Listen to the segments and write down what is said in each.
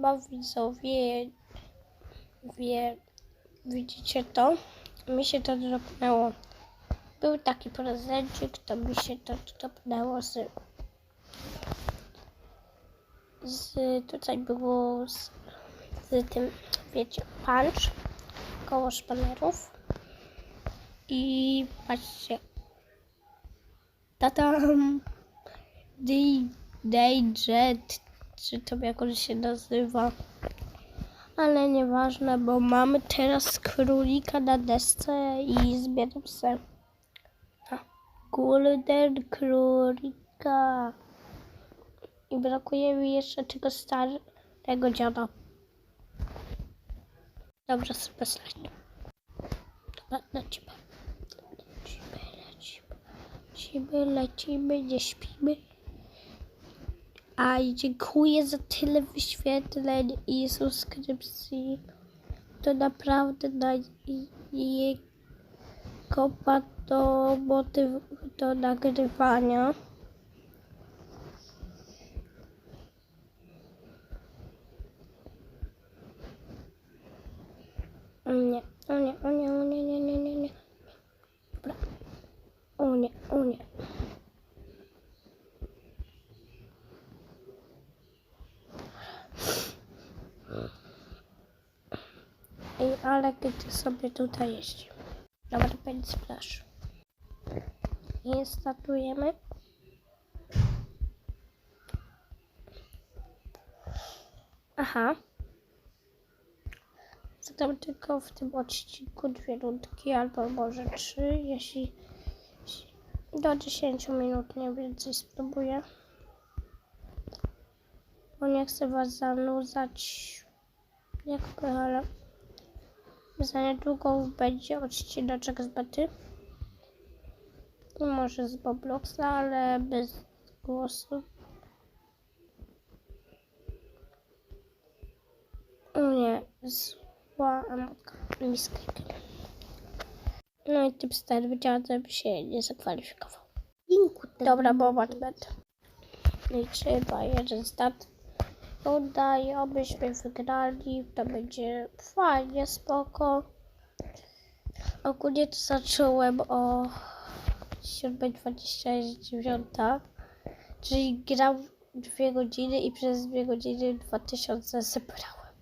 chyba widzowie wie, widzicie to. Mi się to dropnęło. Był taki prezencik, to mi się to dropnęło z, z tutaj było z, z tym, wiecie, punch koło szpanerów. I patrzcie. Tatam. Dayjet, czy to jakoś się nazywa. Ale nieważne, bo mamy teraz królika na desce i zbieram se. Golden królika. I brakuje mi jeszcze tego starego dziada. Dobrze, sobie slajd. Dobra, lecimy. Lecimy, lecimy. Lecimy, lecimy, nie śpimy. A dziękuję za tyle wyświetleń i subskrypcji. To naprawdę daje kopa do motyw do nagrywania. Nie, o nie, o nie, o nie, nie, nie, nie, nie. Dobra. O nie, o nie. Ej, ale gdy sobie tutaj jeździ. Dobra, będzie splash. I startujemy. Aha. Zadam tylko w tym odcinku dwie rundki, albo może trzy, jeśli do 10 minut nie więcej spróbuję. Bo nie chcę was zanudzać jakby, ale za niedługo będzie odcineczek z bety. I może z Bobloxa, ale bez głosu. O nie, zła. No i tym starym dziadem się nie zakwalifikował. Dobra, bo Batman. No i trzeba jeden start. Udaje, obyśmy wygrali. To będzie fajnie, spoko. Ogólnie to zacząłem o 7.29, czyli gram 2 godziny i przez 2 godziny 2000 zebrałem.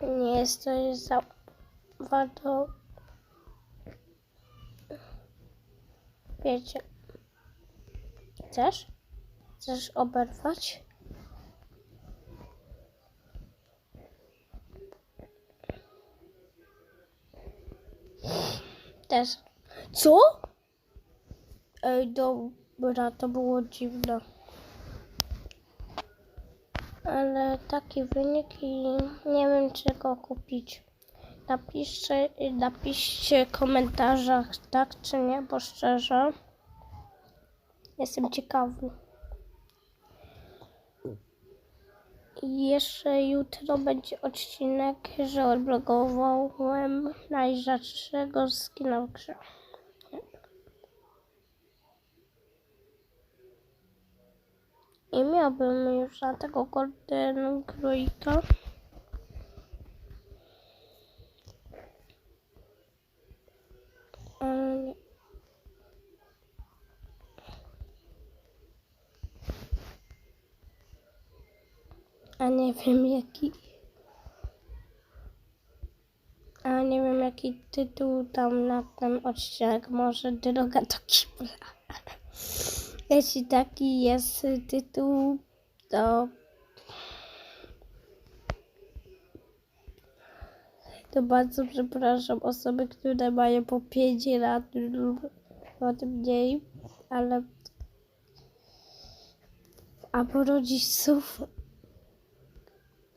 Nie jest to za warto. Wiecie. Chcesz? Chcesz oberwać? Też. Co? Ej, dobra, to było dziwne. Ale taki wynik i nie wiem czego kupić. Napiszcie, napiszcie w komentarzach tak czy nie, bo szczerze jestem ciekawy. I jeszcze jutro będzie odcinek, że odblokowałem najrzadszego skina w grze. I miałbym już na tego Golden Krójka. Ale nie. A nie wiem jaki. A nie wiem jaki tytuł tam na ten odcinek. Może droga do kibla. Jeśli taki jest tytuł, to. To bardzo przepraszam osoby, które mają po 5 lat lub od mniej, ale. Albo rodziców.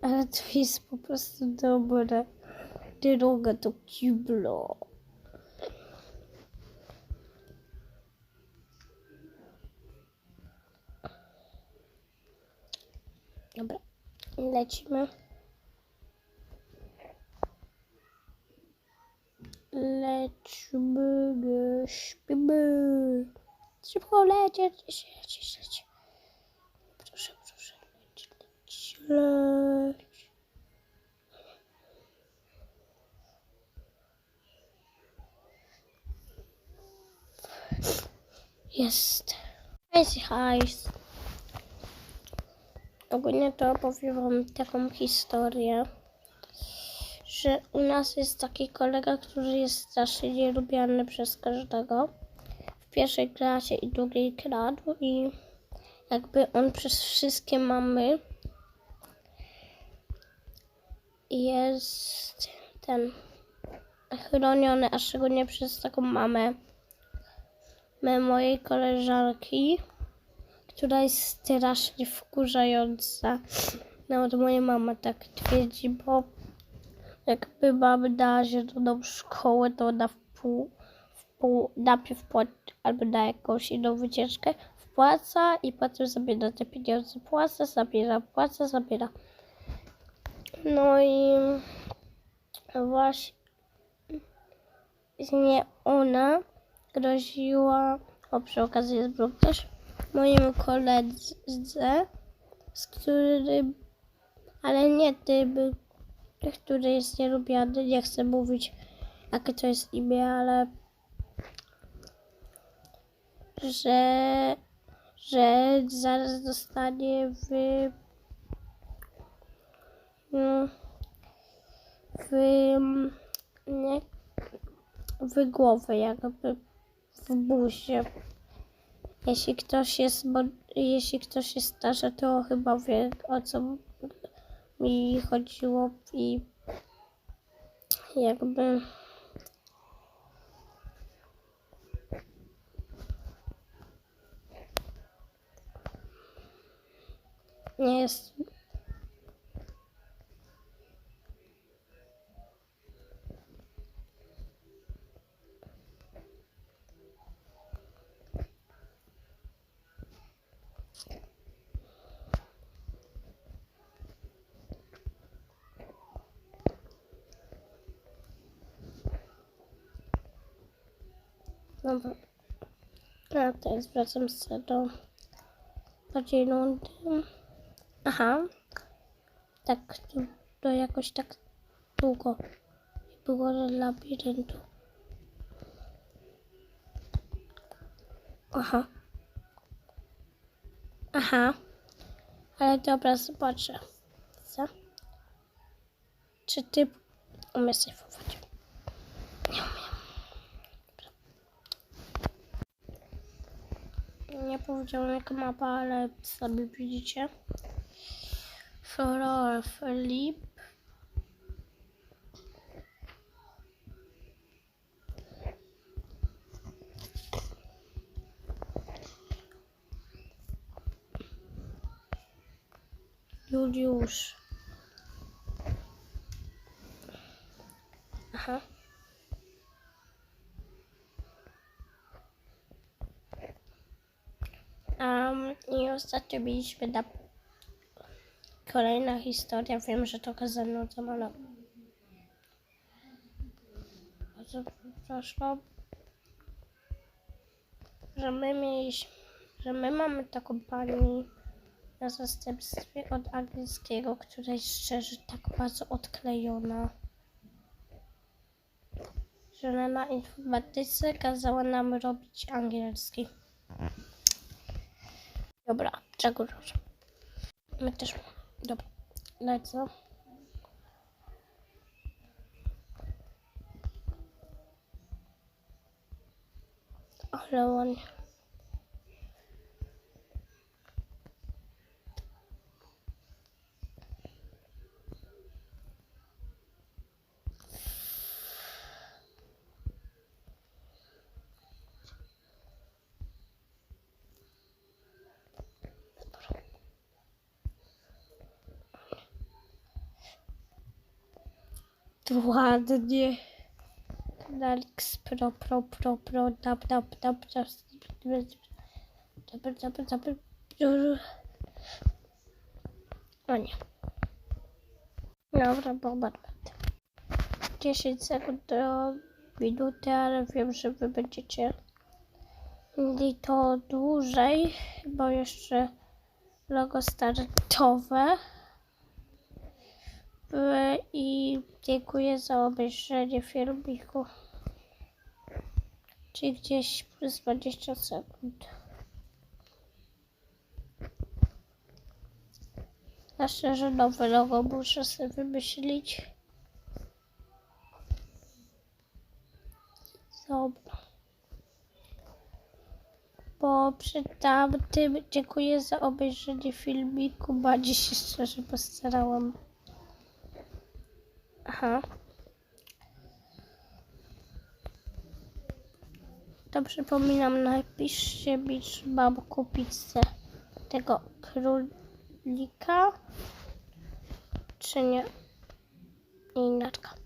Ale to jest po prostu dobre. Droga do kibla. Dobra, lecimy. Nie śpimy. Szybko lecieć, lecieć, Jest. Hajs, hajs. Ogólnie to opowiem wam taką historię, że u nas jest taki kolega, który jest strasznie nielubiany przez każdego. W pierwszej klasie i drugiej kradł i jakby on przez wszystkie mamy jest ten chroniony, a szczególnie przez taką mamę mojej koleżanki, która jest strasznie wkurzająca. Nawet moja mama tak twierdzi, bo jakby mamy na zieloną szkołę, to ona w pół, w pół, najpierw płaci, albo na jakąś inną wycieczkę wpłaca i potem zabiera te pieniądze. Płaca, zabiera, płaca, zabiera. No i właśnie ona groziła, o przy okazji jest blog też, mojemu koledze, z którym, ale nie tym, który jest nielubiany, nie chcę mówić jakie to jest imię, ale że, że zaraz dostanie w w nie, w głowę jakby w buzie. Jeśli ktoś jest, bo jeśli ktoś jest starszy, to chyba wie o co mi chodziło i jakby nie jest Dobra. A teraz wracam sobie do bardziej nudy. Aha. Tak, to, to jakoś tak długo było do labiryntu. Aha. Aha. Ale dobra, zobaczę. Co? Czy ty umiesz sejfować? Nie umiem. Nie powiedziałem jaka mapa, ale sami widzicie. Flora Flip. Juliusz. Aha. Um, I ostatnio mieliśmy na kolejna historia. Wiem, że trochę zanudzam, ale bardzo przepraszam, że my mieliśmy, że my mamy taką pani na zastępstwie od angielskiego, która jest szczerze tak bardzo odklejona, że ona na informatyce kazała nam robić angielski. Dobra, czego już? My też. Dobra, lecę. Ale ładnie. ładnie. Nalx pro pro pro pro dab dab dab dab dab dab dab O nie. Dobra, bo Barbet. 10 sekund do minuty, ale wiem, że wy będziecie mieli to dłużej, bo jeszcze logo startowe i dziękuję za obejrzenie filmiku. Czyli gdzieś przez 20 sekund. Na szczerze nowe logo muszę sobie wymyślić. Dobra. Bo przy tamtym dziękuję za obejrzenie filmiku. Bardziej się szczerze postarałam. Aha. To przypominam, napiszcie mam kupić se tego królika, czy nie. I inaczka.